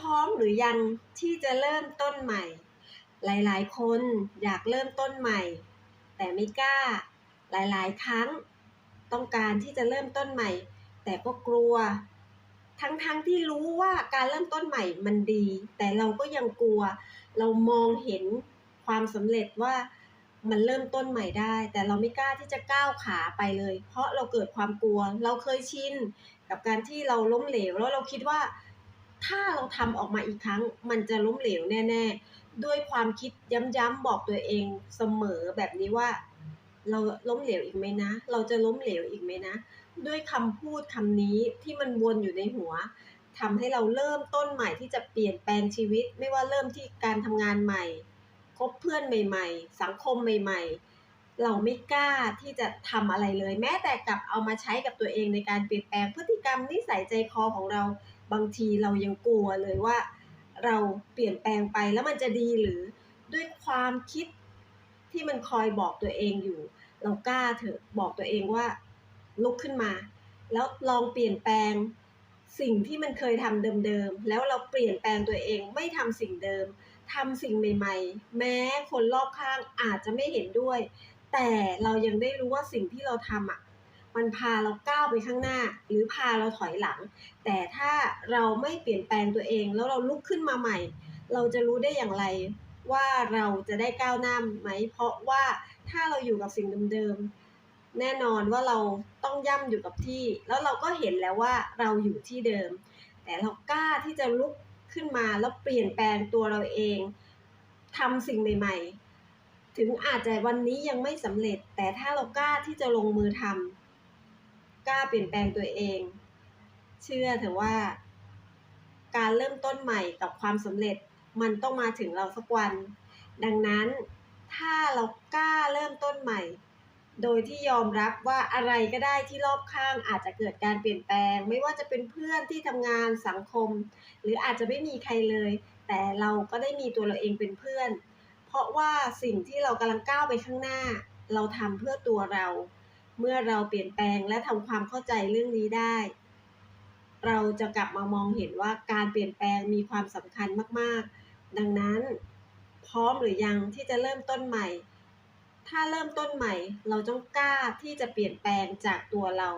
พร้อมหรือยังที่จะเริ่มต้นใหม่ หลายๆ คนอยากเริ่มต้นใหม่ แต่ไม่กล้า หลายๆ ครั้ง ต้องการที่จะเริ่มต้นใหม่ แต่ก็กลัว ทั้งๆทที่รู้ว่าการเริ่มต้นใหม่มันดี แต่เราก็ยังกลัว เรามองเห็นความสำเร็จว่ามันเริ่มต้นใหม่ได้ แต่เราไม่กล้าที่จะก้าวขาไปเลย เพราะเราเกิดความกลัว เราเคยชินกับการที่เราล้มเหลวแล้วเราคิดว่า ถ้าเราทำออกมาอีกครั้ง มันจะล้มเหลวแน่ ๆ ด้วยความคิดย้ำๆบอกตัวเองเสมอแบบนี้ว่า เราล้มเหลวอีกไหมนะ เราจะล้มเหลวอีกไหมนะ ด้วยคำพูดคำนี้ที่มันวนอยู่ในหัวทำให้เราเริ่มต้นใหม่ที่จะเปลี่ยนแปลงชีวิต ไม่ว่าเริ่มที่การทำงานใหม่คบเพื่อนใหม่ ๆ สังคมใหม่ ๆ เราไม่กล้าที่จะทำอะไรเลย แม้แต่กลับเอามาใช้กับตัวเองในการเปลี่ยนแปลงพฤติกรรมนิสัยใจคอของเรา บางทีเรายังกลัวเลยว่า เราเปลี่ยนแปลงไปแล้วมันจะดีหรือด้วยความคิดที่มันคอยบอกตัวเองอยู่ เรากล้าเถอะบอกตัวเองว่าลุกขึ้นมา แล้วลองเปลี่ยนแปลงสิ่งที่มันเคยทำเดิมๆ แล้วเราเปลี่ยนแปลงตัวเองไม่ทำสิ่งเดิมทำสิ่งใหม่ๆ แม้คนรอบข้างอาจจะไม่เห็นด้วย แต่เรายังได้รู้ว่าสิ่งที่เราทำอะ มันพาเราก้าวไปข้างหน้า หรือพาเราถอยหลัง แต่ถ้าเราไม่เปลี่ยนแปลงตัวเอง แล้วเราลุกขึ้นมาใหม่ เราจะรู้ได้อย่างไรว่าเราจะได้ก้าวหน้าไหม เพราะว่าถ้าเราอยู่กับสิ่งเดิมๆแน่นอนว่าเราต้องย่ำอยู่กับที่ แล้วเราก็เห็นแล้วว่าเราอยู่ที่เดิม แต่เรากล้าที่จะลุกขึ้นมาแล้วเปลี่ยนแปลงตัวเราเองทำสิ่งใหม่ ๆ ถึงอาจจะวันนี้ยังไม่สำเร็จ แต่ถ้าเรากล้าที่จะลงมือทำ กล้าเปลี่ยนแปลงตัวเอง เชื่อเถอะว่า การเริ่มต้นใหม่กับความสำเร็จมันต้องมาถึงเราสักวัน ดังนั้นถ้าเรากล้าเริ่มต้นใหม่ โดยที่ยอมรับว่าอะไรก็ได้ที่รอบข้างอาจจะเกิดการเปลี่ยนแปลง ไม่ว่าจะเป็นเพื่อนที่ทำงานสังคม หรืออาจจะไม่มีใครเลย แต่เราก็ได้มีตัวเราเองเป็นเพื่อน เพราะว่าสิ่งที่เรากำลังก้าวไปข้างหน้า เราทำเพื่อตัวเรา เมื่อเราเปลี่ยนแปลงและทำความเข้าใจเรื่องนี้ได้ เราจะกลับมามองเห็นว่าการเปลี่ยนแปลงมีความสำคัญมากๆ ดังนั้น พร้อมหรือยังที่จะเริ่มต้นใหม่ ถ้าเริ่มต้นใหม่ เราต้องกล้าที่จะเปลี่ยนแปลงจากตัวเรา